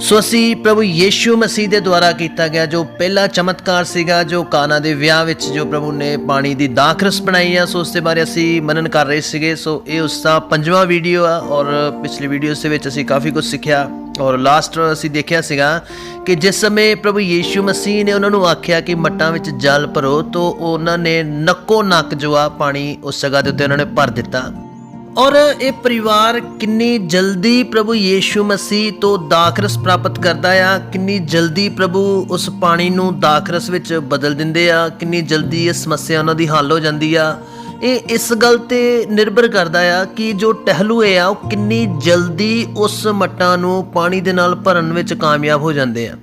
ਸੋ ਅਸੀਂ ਪ੍ਰਭੂ ਯੀਸ਼ੂ ਮਸੀਹ ਦੇ ਦੁਆਰਾ ਕੀਤਾ ਗਿਆ ਜੋ ਪਹਿਲਾ ਚਮਤਕਾਰ ਸੀਗਾ, ਜੋ ਕਾਨਾ ਦੇ ਵਿਆਹ ਵਿੱਚ ਜੋ ਪ੍ਰਭੂ ਨੇ ਪਾਣੀ ਦੀ ਦਾਖਰਸ ਬਣਾਈ ਆ, ਸੋ ਉਸ ਦੇ ਬਾਰੇ ਅਸੀਂ ਮਨਨ ਕਰ ਰਹੇ ਸੀਗੇ। ਸੋ ਇਹ ਉਸ ਦਾ ਪੰਜਵਾਂ ਵੀਡੀਓ ਆ ਔਰ ਪਿਛਲੀ ਵੀਡੀਓਸ ਦੇ ਵਿੱਚ ਅਸੀਂ ਕਾਫੀ ਕੁਝ ਸਿੱਖਿਆ ਔਰ ਲਾਸਟ ਅਸੀਂ ਦੇਖਿਆ ਸੀਗਾ ਕਿ ਜਿਸ ਸਮੇਂ ਪ੍ਰਭੂ ਯੀਸ਼ੂ ਮਸੀਹ ਨੇ ਉਹਨਾਂ ਨੂੰ ਆਖਿਆ ਕਿ ਮੱਟਾਂ ਵਿੱਚ ਜਲ ਭਰੋ, ਤੋਂ ਉਹਨਾਂ ਨੇ ਨੱਕੋ ਨੱਕ ਜੋ ਆ ਪਾਣੀ ਉਸ ਜਗ੍ਹਾ ਦੇ ਉੱਤੇ ਉਹਨਾਂ ਨੇ ਭਰ ਦਿੱਤਾ। ਔਰ ਇਹ ਪਰਿਵਾਰ ਕਿੰਨੀ ਜਲਦੀ ਪ੍ਰਭੂ ਯੀਸ਼ੂ ਮਸੀਹ ਤੋਂ ਦਾਖਰਸ ਪ੍ਰਾਪਤ ਕਰਦਾ ਆ, ਕਿੰਨੀ ਜਲਦੀ ਪ੍ਰਭੂ ਉਸ ਪਾਣੀ ਨੂੰ ਦਾਖਰਸ ਵਿੱਚ ਬਦਲ ਦਿੰਦੇ ਆ, ਕਿੰਨੀ ਜਲਦੀ ਇਹ ਸਮੱਸਿਆ ਉਹਨਾਂ ਦੀ ਹੱਲ ਹੋ ਜਾਂਦੀ ਆ। ਇਹ ਇਸ ਗੱਲ ਤੇ ਨਿਰਭਰ ਕਰਦਾ ਆ ਕਿ ਜੋ ਟਹਿਲੂਏ ਆ, ਉਹ ਕਿੰਨੀ ਜਲਦੀ ਉਸ ਮੱਟਾਂ ਨੂੰ ਪਾਣੀ ਦੇ ਨਾਲ ਭਰਨ ਵਿੱਚ ਕਾਮਯਾਬ ਹੋ ਜਾਂਦੇ ਆ।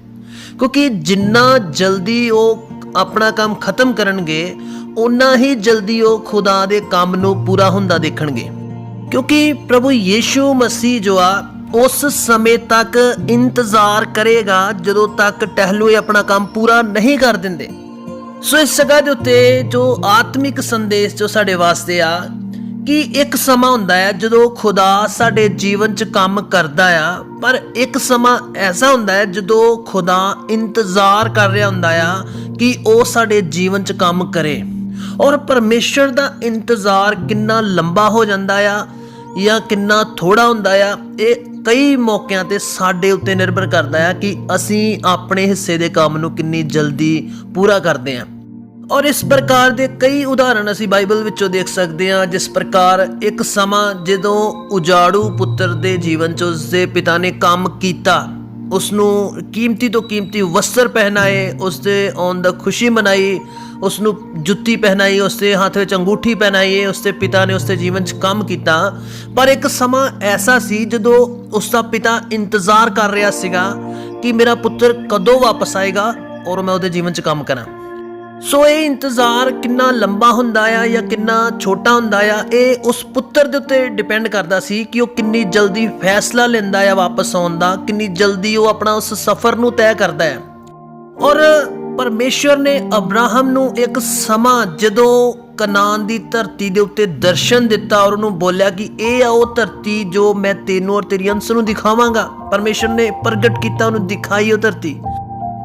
ਕਿਉਂਕਿ ਜਿੰਨਾ ਜਲਦੀ ਉਹ ਆਪਣਾ ਕੰਮ ਖਤਮ ਕਰਨਗੇ ਉਨਾ ਹੀ ਜਲਦੀ ਉਹ ਖੁਦਾ ਦੇ ਕੰਮ ਨੂੰ ਪੂਰਾ ਹੁੰਦਾ ਦੇਖਣਗੇ। ਕਿਉਂਕਿ ਪ੍ਰਭੂ ਯੀਸ਼ੂ ਮਸੀਹ ਜੋ ਆ, ਉਸ ਸਮੇਂ ਤੱਕ ਇੰਤਜ਼ਾਰ ਕਰੇਗਾ ਜਦੋਂ ਤੱਕ ਟਹਿਲੂਏ ਆਪਣਾ ਕੰਮ ਪੂਰਾ ਨਹੀਂ ਕਰ ਦਿੰਦੇ। ਸੋ ਇਸ ਜਗ੍ਹਾ ਦੇ ਉੱਤੇ ਜੋ ਆਤਮਿਕ ਸੰਦੇਸ਼ ਜੋ ਸਾਡੇ ਵਾਸਤੇ ਆ, ਕਿ ਇੱਕ ਸਮਾਂ ਹੁੰਦਾ ਹੈ ਜਦੋਂ ਖੁਦਾ ਸਾਡੇ ਜੀਵਨ 'ਚ ਕੰਮ ਕਰਦਾ ਆ, ਪਰ ਇੱਕ ਸਮਾਂ ਐਸਾ ਹੁੰਦਾ ਹੈ ਜਦੋਂ ਖੁਦਾ ਇੰਤਜ਼ਾਰ ਕਰ ਰਿਹਾ ਹੁੰਦਾ ਆ ਕਿ ਉਹ ਸਾਡੇ ਜੀਵਨ 'ਚ ਕੰਮ ਕਰੇ। ਔਰ ਪਰਮੇਸ਼ਰ ਦਾ ਇੰਤਜ਼ਾਰ ਕਿੰਨਾ ਲੰਬਾ ਹੋ ਜਾਂਦਾ ਆ ਜਾਂ ਕਿੰਨਾ ਥੋੜਾ ਹੁੰਦਾ ਆ, ਇਹ ਕਈ ਮੌਕਿਆਂ ਤੇ ਸਾਡੇ ਉੱਤੇ ਨਿਰਭਰ ਕਰਦਾ ਆ ਕਿ ਅਸੀਂ ਆਪਣੇ ਹਿੱਸੇ ਦੇ ਕੰਮ ਨੂੰ ਕਿੰਨੀ ਜਲਦੀ ਪੂਰਾ ਕਰਦੇ ਆ। ਔਰ ਇਸ ਪ੍ਰਕਾਰ ਦੇ ਕਈ ਉਦਾਹਰਣ ਅਸੀਂ ਬਾਈਬਲ ਵਿੱਚੋਂ ਦੇਖ ਸਕਦੇ ਹਾਂ ਜਿਸ ਪ੍ਰਕਾਰ ਇੱਕ ਸਮਾਂ ਜਦੋਂ ਉਜਾੜੂ ਪੁੱਤਰ ਦੇ ਜੀਵਨ 'ਚ ਉਸ ਦੇ ਪਿਤਾ ਨੇ ਕੰਮ ਕੀਤਾ ਉਸ ਨੂੰ ਕੀਮਤੀ ਤੋਂ ਕੀਮਤੀ ਵਸਤਰ ਪਹਿਨਾਏ ਉਸ ਦੇ ਆਉਣ ਦਾ ਖੁਸ਼ੀ ਮਨਾਈ ਉਸਨੂੰ ਜੁੱਤੀ ਪਹਿਨਾਈ, ਉਸਦੇ ਹੱਥ ਵਿੱਚ ਅੰਗੂਠੀ ਪਹਿਨਾਈ, ਉਸਦੇ ਪਿਤਾ ਨੇ ਉਸਦੇ ਜੀਵਨ 'ਚ ਕੰਮ ਕੀਤਾ। ਪਰ ਇੱਕ ਸਮਾਂ ਐਸਾ ਸੀ ਜਦੋਂ ਉਸਦਾ ਪਿਤਾ ਇੰਤਜ਼ਾਰ ਕਰ ਰਿਹਾ ਸੀਗਾ ਕਿ ਮੇਰਾ ਪੁੱਤਰ ਕਦੋਂ ਵਾਪਸ ਆਏਗਾ ਔਰ ਮੈਂ ਉਹਦੇ ਜੀਵਨ 'ਚ ਕੰਮ ਕਰਾਂ। ਸੋ ਇਹ ਇੰਤਜ਼ਾਰ ਕਿੰਨਾ ਲੰਬਾ ਹੁੰਦਾ ਆ ਜਾਂ ਕਿੰਨਾ ਛੋਟਾ ਹੁੰਦਾ ਆ, ਇਹ ਉਸ ਪੁੱਤਰ ਦੇ ਉੱਤੇ ਡਿਪੈਂਡ ਕਰਦਾ ਸੀ ਕਿ ਉਹ ਕਿੰਨੀ ਜਲਦੀ ਫੈਸਲਾ ਲੈਂਦਾ ਆ ਵਾਪਸ ਆਉਣ ਦਾ, ਕਿੰਨੀ ਜਲਦੀ ਉਹ ਆਪਣਾ ਉਸ ਸਫ਼ਰ ਨੂੰ ਤੈਅ ਕਰਦਾ ਹੈ ਔਰ ਪਰਮੇਸ਼ਰ ਨੇ ਅਬਰਾਹਮ ਨੂੰ ਇੱਕ ਸਮਾਂ ਜਦੋਂ ਕਨਾਨ ਦੀ ਧਰਤੀ ਦੇ ਉੱਤੇ ਦਰਸ਼ਨ ਦਿੱਤਾ ਔਰ ਉਹਨੂੰ ਬੋਲਿਆ ਕਿ ਇਹ ਆ ਉਹ ਧਰਤੀ ਜੋ ਮੈਂ ਤੈਨੂੰ ਔਰ ਤੇਰੀ ਅੰਸ ਨੂੰ ਦਿਖਾਵਾਂਗਾ। ਪਰਮੇਸ਼ਰ ਨੇ ਪ੍ਰਗਟ ਕੀਤਾ, ਉਹਨੂੰ ਦਿਖਾਈ ਉਹ ਧਰਤੀ।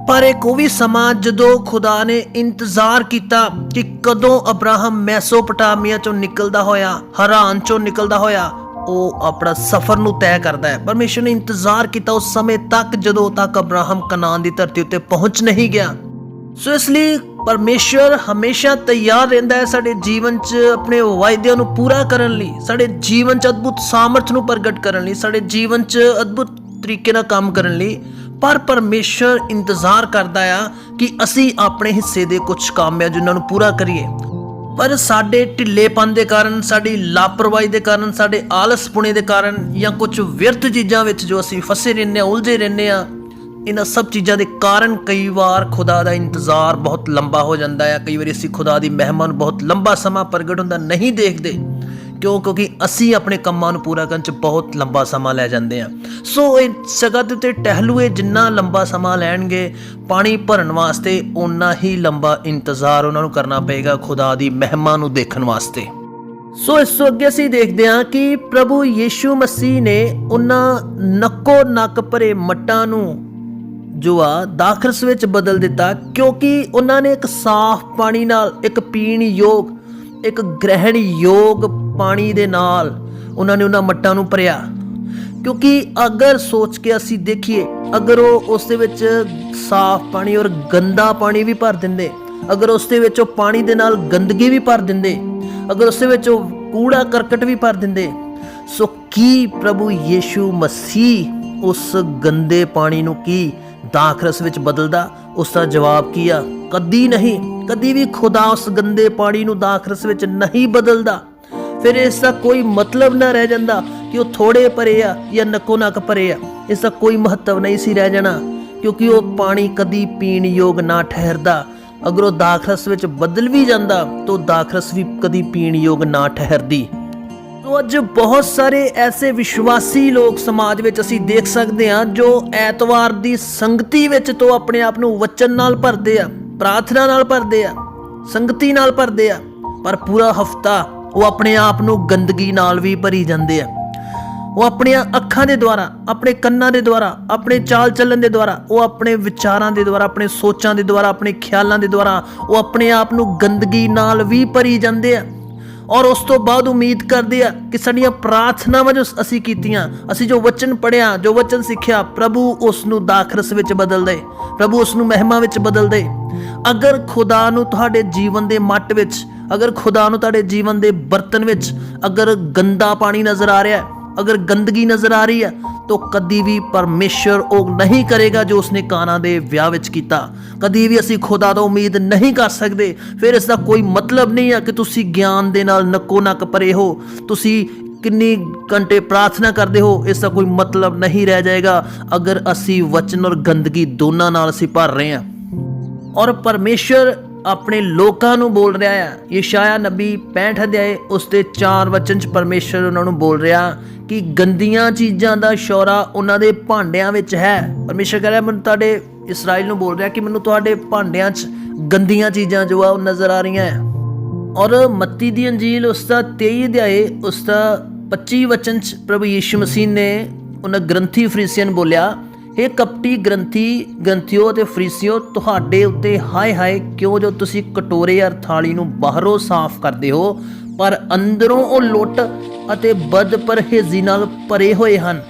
ਪਰ ਇੱਕ ਉਹ ਵੀ ਸਮਾਂ ਜਦੋਂ ਖੁਦਾ ਨੇ ਇੰਤਜ਼ਾਰ ਕੀਤਾ ਕਿ ਕਦੋਂ ਅਬਰਾਹਮ ਮੈਸੋਪਟਾਮੀਆ ਚੋਂ ਨਿਕਲਦਾ ਹੋਇਆ, ਹਰਾਨ ਚੋਂ ਨਿਕਲਦਾ ਹੋਇਆ, ਉਹ ਆਪਣਾ ਸਫ਼ਰ ਨੂੰ ਤੈਅ ਕਰਦਾ ਹੈ। ਪਰਮੇਸ਼ਰ ਨੇ ਇੰਤਜ਼ਾਰ ਕੀਤਾ ਉਸ ਸਮੇਂ ਤੱਕ ਜਦੋਂ ਤੱਕ ਅਬਰਾਹਮ ਕਨਾਨ ਦੀ ਧਰਤੀ ਉੱਤੇ ਪਹੁੰਚ ਨਹੀਂ ਗਿਆ। ਸੋ ਇਸ ਲਈ ਪਰਮੇਸ਼ਰ ਹਮੇਸ਼ਾ ਤਿਆਰ ਰਹਿੰਦਾ ਹੈ ਸਾਡੇ ਜੀਵਨ 'ਚ ਆਪਣੇ ਵਾਅਦਿਆਂ ਨੂੰ ਪੂਰਾ ਕਰਨ ਲਈ, ਸਾਡੇ ਜੀਵਨ 'ਚ ਅਦਭੁਤ ਸਾਮਰਥ ਨੂੰ ਪ੍ਰਗਟ ਕਰਨ ਲਈ, ਸਾਡੇ ਜੀਵਨ 'ਚ ਅਦਭੁਤ ਤਰੀਕੇ ਨਾਲ ਕੰਮ ਕਰਨ ਲਈ, ਪਰ ਪਰਮੇਸ਼ਰ ਇੰਤਜ਼ਾਰ ਕਰਦਾ ਆ ਕਿ ਅਸੀਂ ਆਪਣੇ ਹਿੱਸੇ ਦੇ ਕੁਝ ਕੰਮ ਆ ਜਿਨ੍ਹਾਂ ਨੂੰ ਪੂਰਾ ਕਰੀਏ। ਪਰ ਸਾਡੇ ਢਿੱਲੇਪਨ ਦੇ ਕਾਰਨ, ਸਾਡੀ ਲਾਪਰਵਾਹੀ ਦੇ ਕਾਰਨ, ਸਾਡੇ ਆਲਸਪੁਣੇ ਦੇ ਕਾਰਨ ਜਾਂ ਕੁਝ ਵਿਅਰਥ ਚੀਜ਼ਾਂ ਵਿੱਚ ਜੋ ਅਸੀਂ ਫਸੇ ਰਹਿੰਦੇ ਆ ਉਲਝੇ ਰਹਿੰਦੇ ਆ ਇਹਨਾਂ ਸਭ ਚੀਜ਼ਾਂ ਦੇ ਕਾਰਨ ਕਈ ਵਾਰ ਖੁਦਾ ਦਾ ਇੰਤਜ਼ਾਰ ਬਹੁਤ ਲੰਬਾ ਹੋ ਜਾਂਦਾ ਹੈ। ਕਈ ਵਾਰੀ ਅਸੀਂ ਖੁਦਾ ਦੀ ਮਹਿਮਾ ਨੂੰ ਬਹੁਤ ਲੰਬਾ ਸਮਾਂ ਪ੍ਰਗਟ ਹੁੰਦਾ ਨਹੀਂ ਦੇਖਦੇ, ਕਿਉਂ? ਕਿਉਂਕਿ ਅਸੀਂ ਆਪਣੇ ਕੰਮਾਂ ਨੂੰ ਪੂਰਾ ਕਰਨ 'ਚ ਬਹੁਤ ਲੰਬਾ ਸਮਾਂ ਲੈ ਜਾਂਦੇ ਆ ਸੋ ਇਹ ਜਗ੍ਹਾ ਦੇ ਉੱਤੇ ਟਹਿਲੂਏ ਜਿੰਨਾ ਲੰਬਾ ਸਮਾਂ ਲੈਣਗੇ, ਪਾਣੀ ਭਰਨ ਵਾਸਤੇ ਓਨਾ ਹੀ ਲੰਬਾ ਇੰਤਜ਼ਾਰ ਉਹਨਾਂ ਨੂੰ ਕਰਨਾ ਪਏਗਾ ਖੁਦਾ ਦੀ ਮਹਿਮਾ ਨੂੰ ਦੇਖਣ ਵਾਸਤੇ। ਸੋ ਇਸ ਤੋਂ ਅੱਗੇ ਅਸੀਂ ਦੇਖਦੇ ਹਾਂ ਕਿ ਪ੍ਰਭੂ ਯੀਸ਼ੂ ਮਸੀਹ ਨੇ ਉਹਨਾਂ ਨੱਕੋ ਨੱਕ ਭਰੇ ਮੱਟਾਂ ਨੂੰ ਜੋ ਆ ਦਾਖਰਸ ਵਿੱਚ ਬਦਲ ਦਿੱਤਾ, ਕਿਉਂਕਿ ਉਹਨਾਂ ਨੇ ਇੱਕ ਸਾਫ਼ ਪਾਣੀ ਨਾਲ ਇੱਕ ਪੀਣ ਯੋਗ, ਇੱਕ ਗ੍ਰਹਿਣ ਯੋਗ ਪਾਣੀ ਦੇ ਨਾਲ ਉਹਨਾਂ ਨੇ ਉਹਨਾਂ ਮੱਟਾਂ ਨੂੰ ਭਰਿਆ। ਕਿਉਂਕਿ ਅਗਰ ਸੋਚ ਕੇ ਅਸੀਂ ਦੇਖੀਏ, ਅਗਰ ਉਹ ਉਸ ਦੇ ਵਿੱਚ ਸਾਫ਼ ਪਾਣੀ ਔਰ ਗੰਦਾ ਪਾਣੀ ਵੀ ਭਰ ਦਿੰਦੇ, ਅਗਰ ਉਸ ਦੇ ਵਿੱਚ ਉਹ ਪਾਣੀ ਦੇ ਨਾਲ ਗੰਦਗੀ ਵੀ ਭਰ ਦਿੰਦੇ, ਅਗਰ ਉਸ ਦੇ ਵਿੱਚ ਉਹ ਕੂੜਾ ਕਰਕਟ ਵੀ ਭਰ ਦਿੰਦੇ, ਸੋ ਕੀ ਪ੍ਰਭੂ ਯੀਸ਼ੂ ਮਸੀਹ ਉਸ ਗੰਦੇ ਪਾਣੀ ਨੂੰ ਕੀ ਦਾਖਰਸ ਵਿੱਚ ਬਦਲਦਾ, ਉਸ ਦਾ ਜਵਾਬ ਕੀ ਆ? ਕਦੀ ਨਹੀਂ, ਕਦੀ ਵੀ ਖੁਦਾ ਉਸ ਗੰਦੇ ਪਾਣੀ ਨੂੰ ਦਾਖਰਸ ਵਿੱਚ ਨਹੀਂ ਬਦਲਦਾ। ਫਿਰ ਇਸ ਦਾ ਕੋਈ ਮਤਲਬ ਨਾ ਰਹਿ ਜਾਂਦਾ ਕਿ ਉਹ ਥੋੜੇ ਭਰੇ ਆ ਜਾਂ ਨੱਕੋ ਨੱਕ ਭਰੇ ਆ। ਇਸ ਦਾ ਕੋਈ ਮਹੱਤਵ ਨਹੀਂ ਸੀ ਰਹਿ ਜਾਣਾ, ਕਿਉਂਕਿ ਉਹ ਪਾਣੀ ਕਦੀ ਪੀਣ ਯੋਗ ਨਾ ਠਹਿਰਦਾ। ਅਗਰ ਉਹ ਦਾਖਰਸ ਵਿੱਚ ਬਦਲ ਵੀ ਜਾਂਦਾ, ਤਾਂ ਦਾਖਰਸ ਵੀ ਕਦੀ ਪੀਣ ਯੋਗ ਨਾ ਠਹਿਰਦੀ। ਤੋ ਅੱਜ ਬਹੁਤ ਸਾਰੇ ਐਸੇ ਵਿਸ਼ਵਾਸੀ ਲੋਕ ਸਮਾਜ ਵਿੱਚ ਅਸੀਂ ਦੇਖ ਸਕਦੇ ਹਾਂ ਜੋ ਐਤਵਾਰ ਦੀ ਸੰਗਤੀ ਵਿੱਚ ਤੋਂ ਆਪਣੇ ਆਪ ਨੂੰ ਵਚਨ ਨਾਲ ਭਰਦੇ ਆ, ਪ੍ਰਾਰਥਨਾ ਨਾਲ ਭਰਦੇ ਆ, ਸੰਗਤੀ ਨਾਲ ਭਰਦੇ ਆ, ਪਰ ਪੂਰਾ ਹਫਤਾ ਉਹ ਆਪਣੇ ਆਪ ਨੂੰ ਗੰਦਗੀ ਨਾਲ ਵੀ ਭਰੀ ਜਾਂਦੇ ਆ। ਉਹ ਆਪਣੀਆਂ ਅੱਖਾਂ ਦੇ ਦੁਆਰਾ, ਆਪਣੇ ਕੰਨਾਂ ਦੇ ਦੁਆਰਾ, ਆਪਣੇ ਚਾਲ ਚੱਲਣ ਦੇ ਦੁਆਰਾ, ਉਹ ਆਪਣੇ ਵਿਚਾਰਾਂ ਦੇ ਦੁਆਰਾ, ਆਪਣੇ ਸੋਚਾਂ ਦੇ ਦੁਆਰਾ, ਆਪਣੇ ਖਿਆਲਾਂ ਦੇ ਦੁਆਰਾ ਉਹ ਆਪਣੇ ਆਪ ਨੂੰ ਗੰਦਗੀ ਨਾਲ ਵੀ ਭਰੀ ਜਾਂਦੇ ਆ। ਔਰ ਉਸ ਤੋਂ ਬਾਅਦ ਉਮੀਦ ਕਰਦੇ ਆ ਕਿ ਸਾਡੀਆਂ ਪ੍ਰਾਰਥਨਾਵਾਂ ਜੋ ਅਸੀਂ ਕੀਤੀਆਂ, ਅਸੀਂ ਜੋ ਵਚਨ ਪੜਿਆ ਜੋ ਵਚਨ ਸਿੱਖਿਆ, ਪ੍ਰਭੂ ਉਸ ਨੂੰ ਦਾਖਰਸ ਵਿੱਚ ਬਦਲ ਦੇ, ਪ੍ਰਭੂ ਉਸ ਨੂੰ ਮਹਿਮਾ ਵਿੱਚ ਬਦਲ ਦੇ। ਅਗਰ ਖੁਦਾ ਨੂੰ ਤੁਹਾਡੇ ਜੀਵਨ ਦੇ ਮੱਟ ਵਿੱਚ, ਅਗਰ ਖੁਦਾ ਨੂੰ ਤੁਹਾਡੇ ਜੀਵਨ ਦੇ ਬਰਤਨ ਵਿੱਚ ਅਗਰ ਗੰਦਾ ਪਾਣੀ ਨਜ਼ਰ ਆ ਰਿਹਾ ਹੈ ਅਗਰ ਗੰਦਗੀ ਨਜ਼ਰ ਆ ਰਹੀ ਹੈ, ਤਾਂ ਕਦੀ ਵੀ ਪਰਮੇਸ਼ਰ ਉਹ ਨਹੀਂ ਕਰੇਗਾ ਜੋ ਉਸਨੇ ਕਾਨਾ ਦੇ ਵਿਆਹ ਵਿੱਚ ਕੀਤਾ। ਕਦੀ ਵੀ ਅਸੀਂ ਖੁਦਾ ਤੋਂ ਉਮੀਦ ਨਹੀਂ ਕਰ ਸਕਦੇ। ਫਿਰ ਇਸ ਦਾ ਕੋਈ ਮਤਲਬ ਨਹੀਂ ਹੈ ਕਿ ਤੁਸੀਂ ਗਿਆਨ ਦੇ ਨਾਲ ਨੱਕੋ ਨੱਕ ਪਰੇ ਹੋ। ਤੁਸੀਂ ਕਿੰਨੀ ਘੰਟੇ ਪ੍ਰਾਰਥਨਾ ਕਰਦੇ ਹੋ ਇਸ ਦਾ ਕੋਈ ਮਤਲਬ ਨਹੀਂ ਰਹਿ ਜਾਏਗਾ। ਅਗਰ ਅਸੀਂ ਵਚਨ ਔਰ ਗੰਦਗੀ ਦੋਨਾਂ ਨਾਲ ਅਸੀਂ ਭਰ ਰਹੇ ਹਾਂ। ਔਰ ਪਰਮੇਸ਼ਰ ਆਪਣੇ ਲੋਕਾਂ ਨੂੰ ਬੋਲ ਰਿਹਾ ਹੈ ਯਸ਼ਾਇਆ ਨਬੀ 65 ਅਧਿਆਏ ਉਸ ਦੇ 4 ਵਚਨ ਚ ਪਰਮੇਸ਼ਰ ਉਹਨਾਂ ਨੂੰ ਬੋਲ ਰਿਹਾ ਕਿ ਗੰਦੀਆਂ ਚੀਜ਼ਾਂ ਦਾ ਸ਼ੌਰਾ ਉਹਨਾਂ ਦੇ ਭਾਂਡਿਆਂ ਵਿੱਚ ਹੈ। ਪਰਮੇਸ਼ਰ ਕਹ ਰਿਹਾ, ਮੈਨੂੰ ਤੁਹਾਡੇ ਇਸਰਾਇਲ ਨੂੰ ਬੋਲ ਰਿਹਾ ਕਿ ਮੈਨੂੰ ਤੁਹਾਡੇ ਭਾਂਡਿਆਂ 'ਚ ਗੰਦੀਆਂ ਚੀਜ਼ਾਂ ਜੋ ਆ ਉਹ ਨਜ਼ਰ ਆ ਰਹੀਆਂ ਹੈ ਔਰ ਮੱਤੀ ਦੀ ਅੰਜੀਲ ਉਸ ਦਾ 23 ਅਧਿਆਏ ਉਸ ਦਾ 25 ਵਚਨ ਚ ਪ੍ਰਭੂ ਯੀਸ਼ੂ ਮਸੀਹ ਨੇ ਉਹਨਾਂ ਗ੍ਰੰਥੀ ਫਰੀਸੀਅਨ ਬੋਲਿਆ ਇਹ ਕਪਟੀ ਗ੍ਰੰਥੀ, ਗ੍ਰੰਥਿਓ ਤੇ ਫਰੀਸੀਓ, ਤੁਹਾਡੇ ਉੱਤੇ ਹਾਏ ਹਾਏ ਕਿਉਂ ਜੋ ਤੁਸੀਂ ਕਟੋਰੇ ਅਰ ਥਾਲੀ ਨੂੰ ਬਾਹਰੋਂ ਸਾਫ਼ ਕਰਦੇ ਹੋ, ਪਰ ਅੰਦਰੋਂ ਉਹ ਲੁੱਟ ਅਤੇ ਬਦ ਪਰਹੇਜ਼ੀ ਨਾਲ ਭਰੇ ਹੋਏ ਹਨ।